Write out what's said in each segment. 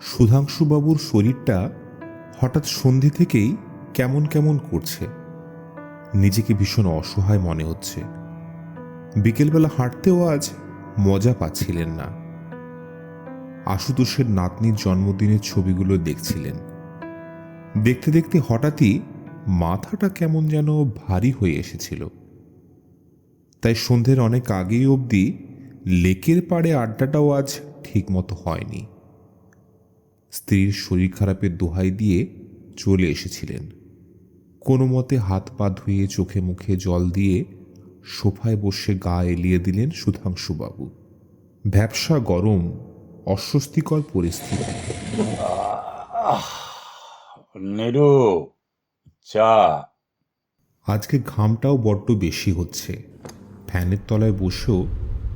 সুধাংশুবাবুর শরীরটা হঠাৎ সন্ধে থেকেই কেমন কেমন করছে। নিজেকে ভীষণ অসহায় মনে হচ্ছে। বিকেলবেলা হাঁটতেও আজ মজা পাচ্ছিলেন না। আশুতোষের নাতনির জন্মদিনের ছবিগুলো দেখছিলেন। দেখতে দেখতে হঠাৎই মাথাটা কেমন যেন ভারী হয়ে এসেছিল। তাই সন্ধ্যের অনেক আগেই অবধি লেকের পাড়ে আড্ডাটাও আজ ঠিকমতো হয়নি। স্ত্রীর শরীর খারাপের দোহাই দিয়ে চলে এসেছিলেন। কোনো মতে হাত পা ধুয়ে চোখে মুখে জল দিয়ে সোফায় বসে গা এলিয়ে দিলেন সুধাংশুবাবু। ব্যবসা গরম অস্বস্তিকর পরিস্থিতি। নেরু চা। আজকে ঘামটাও বড্ড বেশি হচ্ছে। ফ্যানের তলায় বসেও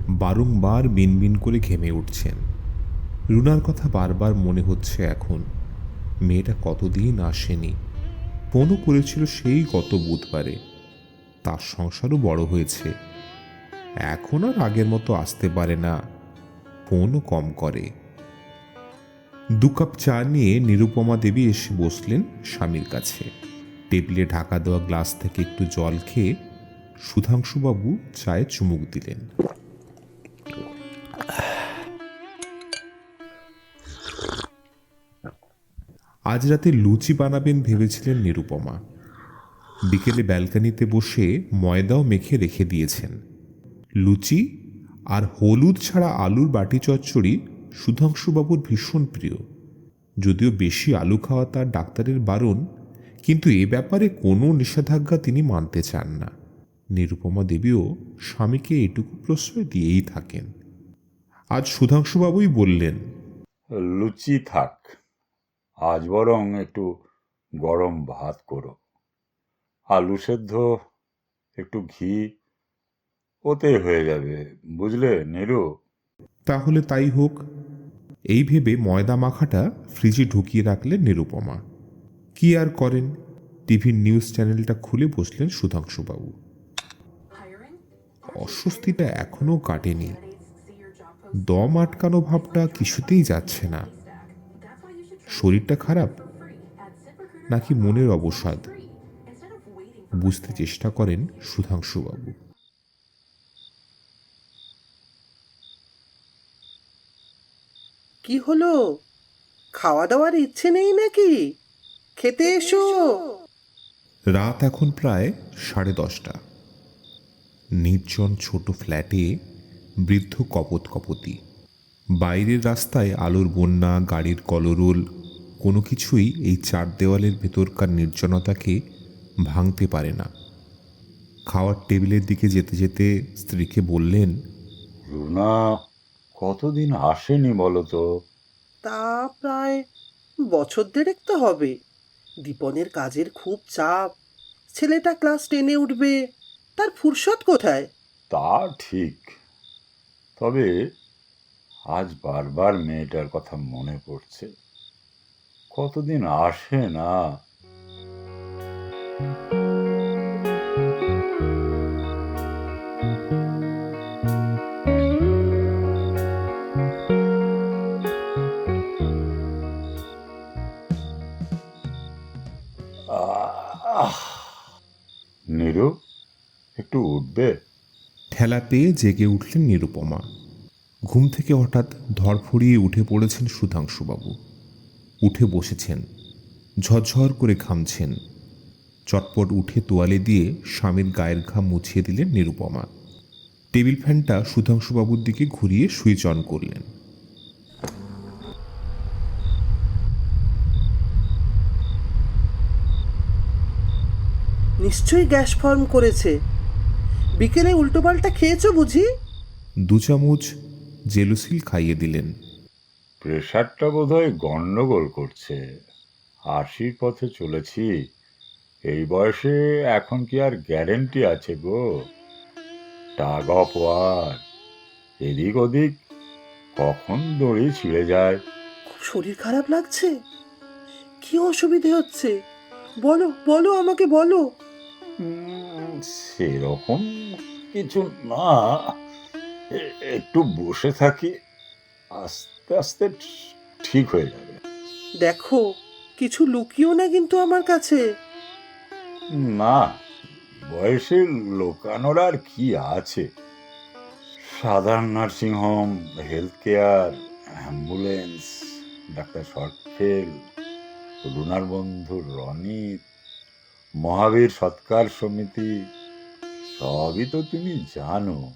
বারংবার বিনবিন করে ঘেমে উঠছেন। রুনার কথা বারবার মনে হচ্ছে এখন। মেয়েটা কতদিন আসেনি। ফোনও করেছিল সেই গত বুধবারে। তার সংসারও বড় হয়েছে। এখন আর আগের মতো আসতে পারে না। ফোনও কম করে। দু কাপ চা নিয়ে নিরুপমা দেবী এসে বসলেন স্বামীর কাছে। টেবিলে ঢাকা দেওয়া গ্লাস থেকে একটু জল খেয়ে সুধাংশুবাবু চায়ে চুমুক দিলেন। আজ রাতে লুচি বানাবেন ভেবেছিলেন নিরুপমা। বিকেলে ব্যালকানিতে বসে ময়দাও মেখে রেখে দিয়েছেন। লুচি আর হলুদ ছাড়া আলুর বাটি চচ্চড়ি সুধাংশুবাবুর ভীষণ প্রিয়। যদিও বেশি আলু খাওয়া তার ডাক্তারের বারণ, কিন্তু এ ব্যাপারে কোনো নিষেধাজ্ঞা তিনি মানতে চান না। নিরুপমা দেবীও স্বামীকে এটুকু প্রশ্রয় দিয়েই থাকেন। আজ সুধাংশুবাবুই বললেন, লুচি থাক। আজ বরং একটু গরম ভাত করো। আলু সেদ্ধ একটু ঘি ওতে হয়ে যাবে বুঝলে নেরু? তাহলে তাই হোক। এই ভেবে ময়দা মাখাটা ফ্রিজে ঢুকিয়ে রাখলেন নিরুপমা। কি আর করেন? টিভির নিউজ চ্যানেলটা খুলে বসলেন সুধাংশুবাবু। অস্বস্তিটা এখনও কাটেনি। দম আটকানো ভাবটা কিছুতেই যাচ্ছে না। শরীরটা খারাপ? নাকি মনের অবসাদ? বুঝতে চেষ্টা করেন সুধাংশুবাবু। কি হলো? খাওয়া দাওয়ার ইচ্ছে নেই নাকি? খেতে এসো। রাত এখন প্রায় সাড়ে দশটা। নির্জন ছোট ফ্ল্যাটে বৃদ্ধ কপত কপতি বাইরের রাস্তায় আলোর বন্যা গাড়ির কলরোল কোনো কিছুই এই চার দেওয়ালের ভেতরকার নির্জনতাকে ভাঙতে পারে না। খাওয়ার টেবিলের দিকে যেতে যেতে স্ত্রীকে বললেন রুনা কতদিন আসেনি বলো তো? তা প্রায় বছর দেড়েক তো হবে। দীপনের কাজের খুব চাপ। ছেলেটা ক্লাস টেনে উঠবে। তার ফুরসত কোথায়? তা ঠিক। তবে আজ বারবার মেয়েটার কথা মনে পড়ছে। কতদিন আসে না! নীরু, একটু উঠবে? ঠেলা পেয়ে জেগে উঠলেন নিরুপমা। ঘুম থেকে হঠাৎ ধরফড়িয়ে উঠে পড়েছেন সুধাংশুবাবু। উঠে বসেছেন ঝরঝর করে ঘামছেন। চটপট উঠে তোয়ালে দিয়ে স্বামীর গায়ের ঘাম মুছিয়ে দিলেন নিরুপমা। টেবিল ফ্যানটা সুধাংশুবাবুর দিকে ঘুরিয়ে সুইচ অন করলেন। নিশ্চয়ই গ্যাস ফর্ম করেছে। বিকেলে উল্টোপাল্টা খেয়েছো বুঝি? দু চামচ জেলুসিল খাইয়ে দিলেন। প্রেশারটা বোধহয় গন্ডগোল করছে। আশির পথে চলেছি। এই বয়সে এখন কি আর গ্যারেন্টি আছে গো? টাগ ওয়ার। এদিক ওদিক কখন দড়ি ছিঁড়ে যায়। খুব শরীর খারাপ লাগছে। কি অসুবিধে হচ্ছে? বলো বলো আমাকে বলো। সেরকম কিছু না। একটু বসে থাকি। আস্তে আস্তে ঠিক হয়ে যাবে। দেখো কিছু লুকিও না কিন্তু আমার কাছে। না বয়সে লোকানোর আর কি আছে? সাধারণ nursing home health care ambulance doctor শর্টফেল রুনার বন্ধু রনিত মহাবীর সৎকার সমিতি সবই তো তুমি জানো।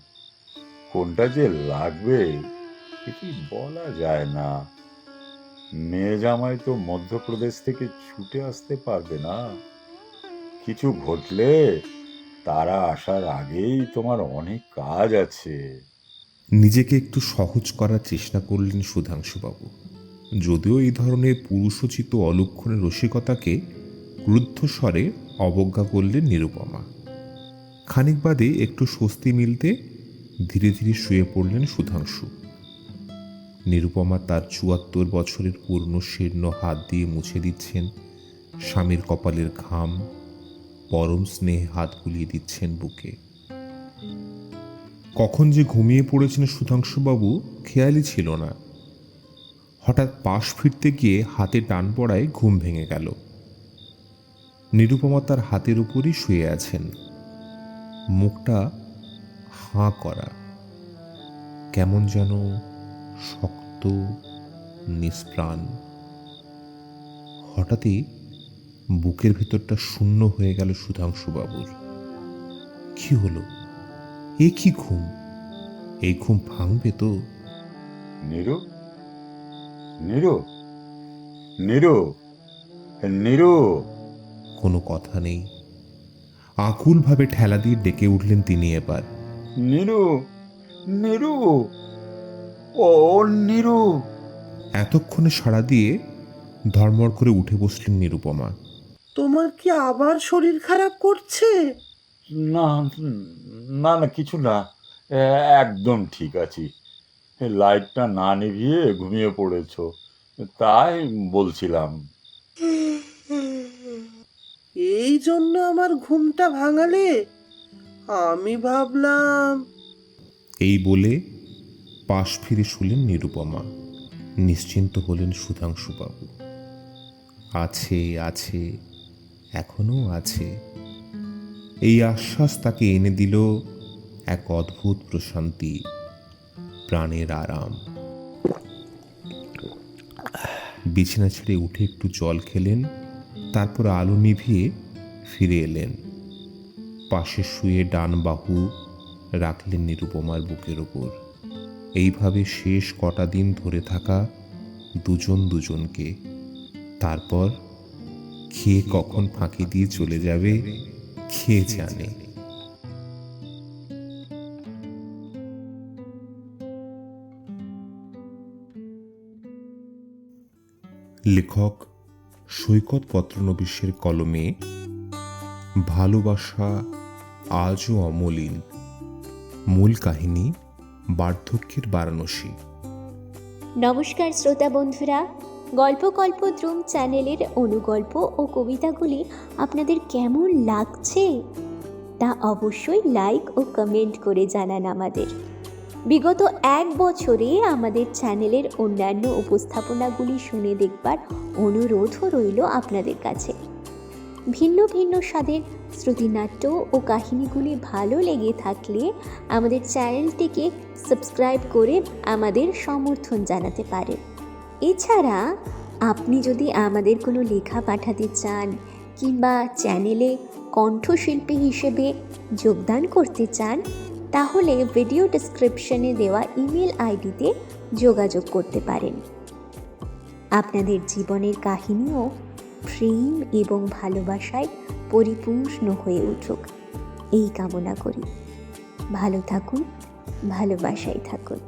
কোনটা যে লাগবে কিছু বলা যায় না। মেয়ে জামাই তো মধ্যপ্রদেশ থেকে ছুটে আসতে পারবে না। কিছু ঘটলে তারা আসার আগেই তোমার অনেক কাজ আছে। নিজেকে একটু সহজ করার চেষ্টা করলেন সুধাংশুবাবু। যদিও এই ধরনের পুরুষোচিত অলক্ষণের রসিকতাকে ক্রুদ্ধ স্বরে অবজ্ঞা করলেন নিরুপমা। খানিক বাদে একটু স্বস্তি মিলতে ধীরে ধীরে শুয়ে পড়লেন সুধাংশু। নিরুপমা তার চুয়াত্তর বছরের পূর্ণ শীর্ণ হাত দিয়ে মুছে দিচ্ছেন। স্বামীর কপালের ঘাম, পরম স্নেহে হাত বুলিয়ে দিচ্ছেন বুকে। কখন যে ঘুমিয়ে পড়েছেন সুধাংশুবাবু খেয়ালই ছিল না। হঠাৎ পাশ ফিরতে গিয়ে হাতে টান পড়ায় ঘুম ভেঙে গেল। নিরুপমা তার হাতের উপরই শুয়ে আছেন। মুখটা হাঁ করা। কেমন যেন শক্ত নিষ্প্রাণ। হঠাৎই বুকের ভেতরটা শূন্য হয়ে গেল সুধাংশুবাবুর। কি হলো? এ কি ঘুম? এই ঘুম ভাঙবে তো? নিরু? নিরু? নিরু? নিরু? কোনো কথা নেই। আকুলভাবে ঠেলা দিয়ে ডেকে উঠলেন তিনি এবার। নিরু? নিরু? ও নিরু এতক্ষণে সাড়া দিয়ে ধর্মর করে উঠে বসলেন নিরুপমা। তোমার কি আবার শরীর খারাপ করছে? না না না কিছু না। একদম ঠিক আছি। লাইটটা না নিভিয়ে ঘুমিয়ে পড়েছ। তাই বলছিলাম। এই জন্য আমার ঘুমটা ভাঙালে? আমি ভাবলাম এই বলে পাশ ফিরে শুলেন নিরুপমা। নিশ্চিন্ত হলেন সুধাংশুবাবু। আছে আছে, এখনও আছে। এই আশ্বাস তাকে এনে দিল এক অদ্ভুত প্রশান্তি, প্রাণের আরাম। বিছানা ছেড়ে উঠে একটু জল খেলেন, তারপর আলো নিভিয়ে ফিরে এলেন। পাশে শুয়ে ডান বাহু রাখলেন নিরুপমার বুকের ওপর। এইভাবে শেষ কটা দিন ধরে থাকা দুজন দুজনকে। তারপর খেয়ে কখন ফাঁকি দিয়ে চলে যাবে খেয়ে জানে। লেখক সৈকত পত্রনবিশের কলমে, ভালোবাসা আজও অমলিন। মূল কাহিনী বার্ধক্যের বারাণসী। নমস্কার শ্রোতা বন্ধুরা, গল্প কল্প দ্রুম চ্যানেলের অনুগল্প ও কবিতাগুলি আপনাদের কেমন লাগছে তা অবশ্যই লাইক ও কমেন্ট করে জানান আমাদের। বিগত এক বছরে আমাদের চ্যানেলের অন্যান্য উপস্থাপনাগুলি শুনে দেখবার অনুরোধও রইল আপনাদের কাছে। ভিন্ন ভিন্ন স্বাদের শ্রুতিনাট্য ও কাহিনীগুলি ভালো লেগে থাকলে আমাদের চ্যানেলটিকে সাবস্ক্রাইব করে আমাদের সমর্থন জানাতে পারেন। এছাড়া, আপনি যদি আমাদের কোনো লেখা পাঠাতে চান কিংবা চ্যানেলে কণ্ঠশিল্পী হিসেবে যোগদান করতে চান, তাহলে ভিডিও ডেসক্রিপশনে দেওয়া ইমেল আইডিতে যোগাযোগ করতে পারেন। আপনাদের জীবনের কাহিনীও প্রেম এবং ভালোবাসায় পরিপূর্ণ হয়ে উঠুক। এই কামনা করি। ভালো থাকুন ভালোবাসায় থাকুন।